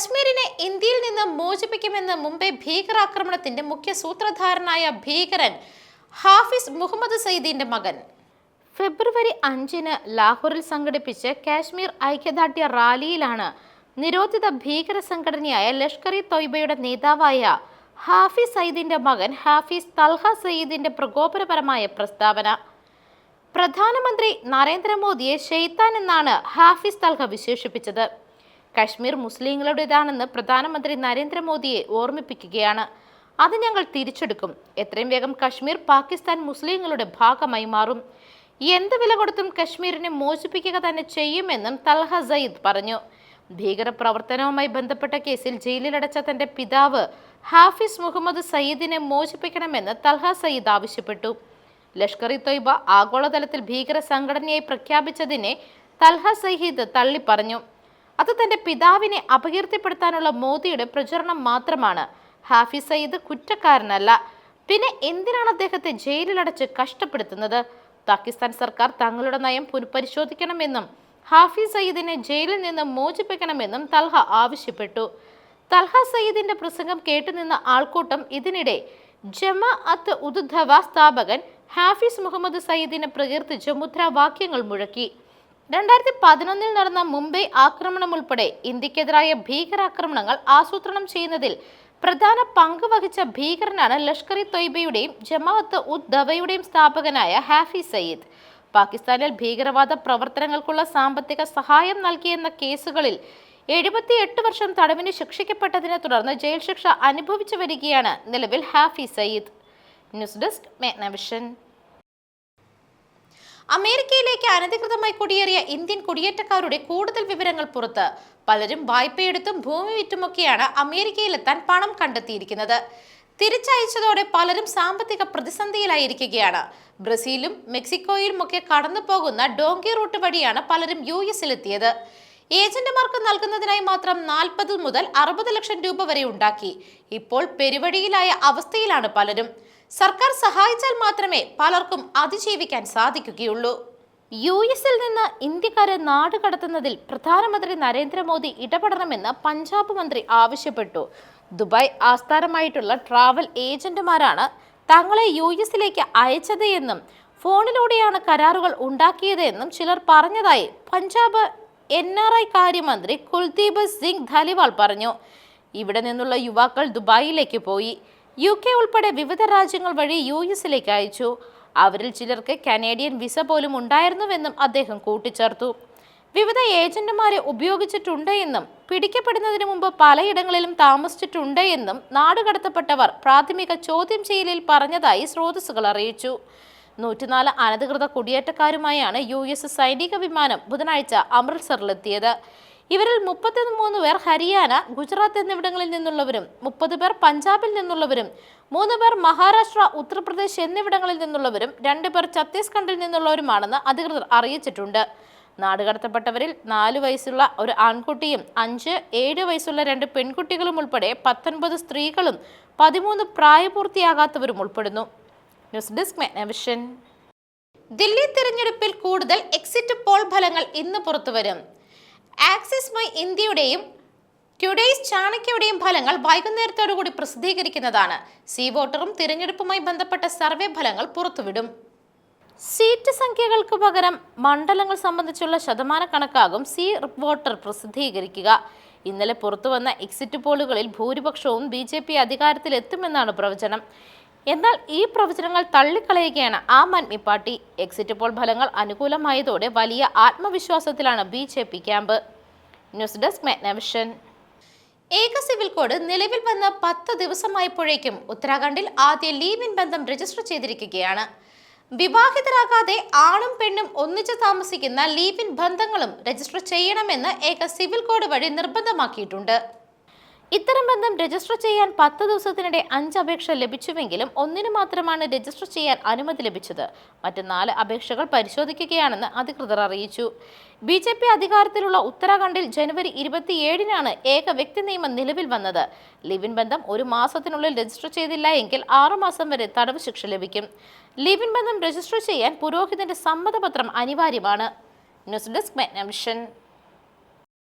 കാശ്മീരിനെ ഇന്ത്യയിൽ നിന്ന് മോചിപ്പിക്കുമെന്ന് മുംബൈ ഭീകരാക്രമണത്തിന്റെ മുഖ്യ സൂത്രധാരനായ ഭീകരൻ ഹാഫിസ് മുഹമ്മദ് സയ്യിദിന്റെ മകൻ. ഫെബ്രുവരി അഞ്ചിന് ലാഹോറിൽ സംഘടിപ്പിച്ച് കാശ്മീർ ഐക്യദാർഢ്യ റാലിയിലാണ് നിരോധിത ഭീകര സംഘടനയായ ലഷ്കർ ഇ തൊയ്ബയുടെ നേതാവായ ഹാഫിസ് സയ്യിദിന്റെ മകൻ ഹാഫിസ് തൽഹ സയ്യിദിന്റെ പ്രകോപനപരമായ പ്രസ്താവന. പ്രധാനമന്ത്രി നരേന്ദ്രമോദിയെ ഷെയ്ത്താൻ എന്നാണ് ഹാഫിസ് തൽഹ വിശേഷിപ്പിച്ചത്. കശ്മീർ മുസ്ലിങ്ങളുടേതാണെന്ന് പ്രധാനമന്ത്രി നരേന്ദ്രമോദിയെ ഓർമ്മിപ്പിക്കുകയാണ്. അത് ഞങ്ങൾ തിരിച്ചെടുക്കും. എത്രയും വേഗം കശ്മീർ പാകിസ്ഥാൻ മുസ്ലിങ്ങളുടെ ഭാഗമായി മാറും. എന്ത് വില കൊടുത്തും കശ്മീരിനെ മോചിപ്പിക്കുക തന്നെ ചെയ്യുമെന്നും തൽഹ സയ്യിദ് പറഞ്ഞു. ഭീകരപ്രവർത്തനവുമായി ബന്ധപ്പെട്ട കേസിൽ ജയിലിലടച്ച തന്റെ പിതാവ് ഹാഫിസ് മുഹമ്മദ് സയ്യിദിനെ മോചിപ്പിക്കണമെന്ന് തൽഹ സയ്യിദ് ആവശ്യപ്പെട്ടു. ലഷ്കർ ഇ തൊയ്ബ ആഗോളതലത്തിൽ ഭീകര സംഘടനയായി പ്രഖ്യാപിച്ചതിനെ തൽഹ സയ്യിദ് തള്ളിപ്പറഞ്ഞു. അത് തന്റെ പിതാവിനെ അപകീർത്തിപ്പെടുത്താനുള്ള മോദിയുടെ പ്രചരണം മാത്രമാണ്. ഹാഫിസ് സയ്യിദ് കുറ്റക്കാരനല്ല. പിന്നെ എന്തിനാണ് അദ്ദേഹത്തെ ജയിലിലടച്ച് കഷ്ടപ്പെടുത്തുന്നത്? പാകിസ്ഥാൻ സർക്കാർ തങ്ങളുടെ നയം പുനഃപരിശോധിക്കണമെന്നും ഹാഫിസ് സയ്യിദിനെ ജയിലിൽ നിന്ന് മോചിപ്പിക്കണമെന്നും തൽഹ ആവശ്യപ്പെട്ടു. തൽഹ സയ്യിദിന്റെ പ്രസംഗം കേട്ടുനിന്ന ആൾക്കൂട്ടം ഇതിനിടെ ജമാ അത്ത് ഉദുദ്ധവ സ്ഥാപകൻ ഹാഫിസ് മുഹമ്മദ് സയ്യിദിനെ പ്രകീർത്തിച്ച് മുദ്രാവാക്യങ്ങൾ മുഴക്കി. രണ്ടായിരത്തി പതിനൊന്നിൽ നടന്ന മുംബൈ ആക്രമണം ഉൾപ്പെടെ ഇന്ത്യക്കെതിരായ ഭീകരാക്രമണങ്ങൾ ആസൂത്രണം ചെയ്യുന്നതിൽ പ്രധാന പങ്ക് വഹിച്ച ഭീകരനാണ് ലഷ്കർ ഇ തൊയ്ബയുടെയും ജമാഅത്ത് ഉദ് ദവയുടെയും സ്ഥാപകനായ ഹാഫി സയ്യിദ്. പാകിസ്ഥാനിൽ ഭീകരവാദ പ്രവർത്തനങ്ങൾക്കുള്ള സാമ്പത്തിക സഹായം നൽകിയെന്ന കേസുകളിൽ എഴുപത്തിയെട്ട് വർഷം തടവിന് ശിക്ഷിക്കപ്പെട്ടതിനെ തുടർന്ന് ജയിൽ ശിക്ഷ അനുഭവിച്ചു വരികയാണ് നിലവിൽ ഹാഫി സയ്യിദ്. ന്യൂസ് ഡെസ്ക് മേഗ്നവിഷൻ അമേരിക്കയിലേക്ക് അനധികൃതമായി കുടിയേറിയ ഇന്ത്യൻ കുടിയേറ്റക്കാരുടെ കൂടുതൽ വിവരങ്ങൾ പുറത്ത്. പലരും വായ്പയെടുത്തും ഭൂമി വിറ്റുമൊക്കെയാണ് അമേരിക്കയിലെത്താൻ പണം കണ്ടെത്തിയിരിക്കുന്നത്. തിരിച്ചയച്ചതോടെ പലരും സാമ്പത്തിക പ്രതിസന്ധിയിലായിരിക്കുകയാണ്. ബ്രസീലും മെക്സിക്കോയിലുമൊക്കെ കടന്നു പോകുന്ന ഡോങ്കി റൂട്ട് വഴിയാണ് പലരും യു എസിലെത്തിയത് ഏജന്റുമാർക്ക് നൽകുന്നതിനായി മാത്രം നാൽപ്പത് മുതൽ അറുപത് ലക്ഷം രൂപ വരെ ഉണ്ടാക്കി. ഇപ്പോൾ പെരുവഴിയിലായ അവസ്ഥയിലാണ് പലരും. സർക്കാർ സഹായിച്ചാൽ മാത്രമേ പലർക്കും അതിജീവിക്കാൻ സാധിക്കുകയുള്ളൂ. യു എസിൽ നിന്ന് ഇന്ത്യക്കാരെ നാട് കടത്തുന്നതിൽ പ്രധാനമന്ത്രി നരേന്ദ്രമോദി ഇടപെടണമെന്ന് പഞ്ചാബ് മന്ത്രി ആവശ്യപ്പെട്ടു. ദുബായ് ആസ്ഥാനമായിട്ടുള്ള ട്രാവൽ ഏജന്റുമാരാണ് തങ്ങളെ യു എസിലേക്ക് അയച്ചത് എന്നും ഫോണിലൂടെയാണ് കരാറുകൾ ഉണ്ടാക്കിയത് എന്നും ചിലർ പറഞ്ഞതായി പഞ്ചാബ് എൻ ആർ ഐ കാര്യമന്ത്രി കുൽദീപ് സിംഗ് ധലിവാൾ പറഞ്ഞു. ഇവിടെ നിന്നുള്ള യുവാക്കൾ ദുബായിലേക്ക് പോയി. യു കെ ഉൾപ്പെടെ വിവിധ രാജ്യങ്ങൾ വഴി യു എസിലേക്ക് അയച്ചു. അവരിൽ ചിലർക്ക് കനേഡിയൻ വിസ പോലും ഉണ്ടായിരുന്നുവെന്നും അദ്ദേഹം കൂട്ടിച്ചേർത്തു. വിവിധ ഏജന്റുമാരെ ഉപയോഗിച്ചിട്ടുണ്ട് എന്നും പിടിക്കപ്പെടുന്നതിന് മുമ്പ് പലയിടങ്ങളിലും താമസിച്ചിട്ടുണ്ട് എന്നും നാടുകടത്തപ്പെട്ടവർ പ്രാഥമിക ചോദ്യം ചെയ്യലിൽ പറഞ്ഞതായി സ്രോതസ്സുകൾ അറിയിച്ചു. നൂറ്റിനാല് അനധികൃത കുടിയേറ്റക്കാരുമായാണ് യു എസ് സൈനിക വിമാനം ബുധനാഴ്ച അമൃത്സറിലെത്തിയത്. ഇവരിൽ മുപ്പത്തി മൂന്ന് പേർ ഹരിയാന ഗുജറാത്ത് എന്നിവിടങ്ങളിൽ നിന്നുള്ളവരും മുപ്പത് പേർ പഞ്ചാബിൽ നിന്നുള്ളവരും മൂന്ന് പേർ മഹാരാഷ്ട്ര ഉത്തർപ്രദേശ് എന്നിവിടങ്ങളിൽ നിന്നുള്ളവരും രണ്ട് പേർ ഛത്തീസ്ഗഡിൽ നിന്നുള്ളവരുമാണെന്ന് അധികൃതർ അറിയിച്ചിട്ടുണ്ട്. നാടുകടത്തപ്പെട്ടവരിൽ നാല് വയസ്സുള്ള ഒരു ആൺകുട്ടിയും അഞ്ച് ഏഴ് വയസ്സുള്ള രണ്ട് പെൺകുട്ടികളും ഉൾപ്പെടെ പത്തൊൻപത് സ്ത്രീകളും പതിമൂന്ന് പ്രായപൂർത്തിയാകാത്തവരും ഉൾപ്പെടുന്നു. ന്യൂസ് ഡെസ്ക് ദില്ലി തിരഞ്ഞെടുപ്പിൽ കൂടുതൽ എക്സിറ്റ് പോൾ ഫലങ്ങൾ ഇന്ന് പുറത്തുവരും. ആക്സിസ് മൈ ഇന്ത്യയുടെയും ടുഡേയ്സ് ചാണക്യയുടെയും ഫലങ്ങൾ വൈകുന്നേരത്തോടുകൂടി പ്രസിദ്ധീകരിക്കുന്നതാണ്. സീ വോട്ടറും തിരഞ്ഞെടുപ്പുമായി ബന്ധപ്പെട്ട സർവേ ഫലങ്ങൾ പുറത്തുവിടും. സീറ്റ് സംഖ്യകൾക്ക് പകരം മണ്ഡലങ്ങൾ സംബന്ധിച്ചുള്ള ശതമാന കണക്കാകും സി വോട്ടർ പ്രസിദ്ധീകരിക്കുക. ഇന്നലെ പുറത്തുവന്ന എക്സിറ്റ് പോളുകളിൽ ഭൂരിപക്ഷവും ബി ജെ പി അധികാരത്തിലെത്തുമെന്നാണ് പ്രവചനം. എന്നാൽ ഈ പ്രവചനങ്ങൾ തള്ളിക്കളയുകയാണ് Aam Aadmi Party. Exit poll ഫലങ്ങൾ അനുകൂലമായതോടെ വലിയ ആത്മവിശ്വാസത്തിലാണ് B J P camp. News desk Megnavision. ഏക സിവിൽ കോഡ് നിലവിൽ വന്ന് പത്ത് ദിവസമായപ്പോഴേക്കും ഉത്തരാഖണ്ഡിൽ ആദ്യ ലീവിൻ ബന്ധം രജിസ്റ്റർ ചെയ്തിരിക്കുകയാണ്. വിവാഹിതരാകാതെ ആണും പെണ്ണും ഒന്നിച്ചു താമസിക്കുന്ന ലീവിൻ ബന്ധങ്ങളും രജിസ്റ്റർ ചെയ്യണമെന്ന് ഏക സിവിൽ കോഡ് വഴി നിർബന്ധമാക്കിയിട്ടുണ്ട്. ഇത്തരം ബന്ധം രജിസ്റ്റർ ചെയ്യാൻ പത്ത് ദിവസത്തിനിടെ അഞ്ച് അപേക്ഷ ലഭിച്ചുവെങ്കിലും ഒന്നിനു മാത്രമാണ് രജിസ്റ്റർ ചെയ്യാൻ അനുമതി ലഭിച്ചത്. മറ്റ് നാല് അപേക്ഷകൾ പരിശോധിക്കുകയാണെന്ന് അധികൃതർ അറിയിച്ചു. ബി ജെ പി അധികാരത്തിലുള്ള ഉത്തരാഖണ്ഡിൽ ജനുവരി ഇരുപത്തിയേഴിനാണ് ഏക വ്യക്തി നിയമം നിലവിൽ വന്നത്. ലിവിൻ ബന്ധം ഒരു മാസത്തിനുള്ളിൽ രജിസ്റ്റർ ചെയ്തില്ല എങ്കിൽ ആറുമാസം വരെ തടവ് ശിക്ഷ ലഭിക്കും. ലിവിൻ ബന്ധം രജിസ്റ്റർ ചെയ്യാൻ പുരോഹിതന്റെ സമ്മതപത്രം അനിവാര്യമാണ്. News desk Megnavision.